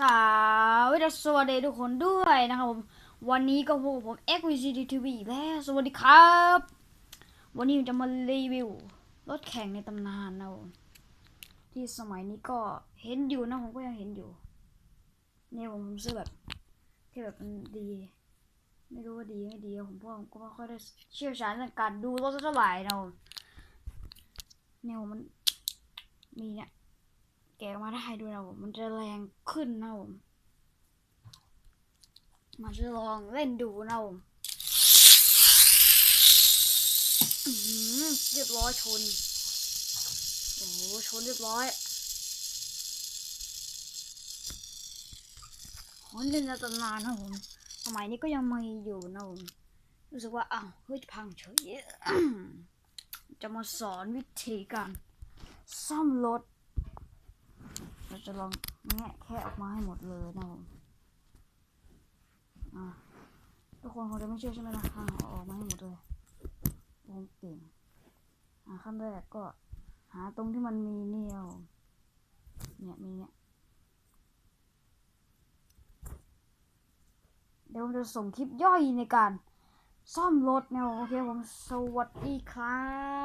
สวัสดีสวัสดีทุกคนด้วยนะครับผมวันนี้ก็พบกับผม XVCD TV อีกแล้วสวัสดีครับ วันนี้ผมจะมารีวิวรถแข่งในตำนานนะผมที่สมัยนี้ก็เห็นอยู่นะผมก็ยังเห็นอยู่เนี่ยผมซื้อแบบที่แบบมันดี ไม่รู้ว่าดีไม่ดีผมเพราผมก็ไม่ค่อยได้เชี่ยวชาญเรื่องการดูรถสักเท่าไหร่นะเนี่ยผมมันมีเนี่ย แกะมาได้ด้วยนะผมมันจะแรงขึ้นนะผมมาจะลองเล่นดูนะผมเรียบร้อยชน โอ้ชนเรียบร้อยฮอนเล่นตำนานนะผมสมัยนี้ก็ยังมีอยู่นะผมรู้สึกว่าอ้าวเฮ้ยพังเฉยจะมาสอนวิธีการซ่อมรถ จะลองแงะแค่ออกมาให้หมดเลยนะผมทุกคนคงจะไม่เชื่อใช่ไหมล่ะอะเอาออกมาให้หมดเลยผมเก่งขั้นแรกก็ หาตรงที่มันมีเนี่เอาเนี่ยมีเนี่ยเดี๋ยวผมจะส่งคลิปย่อยในการซ่อมรถเนี่ยโอเคผมสวัสดีครับ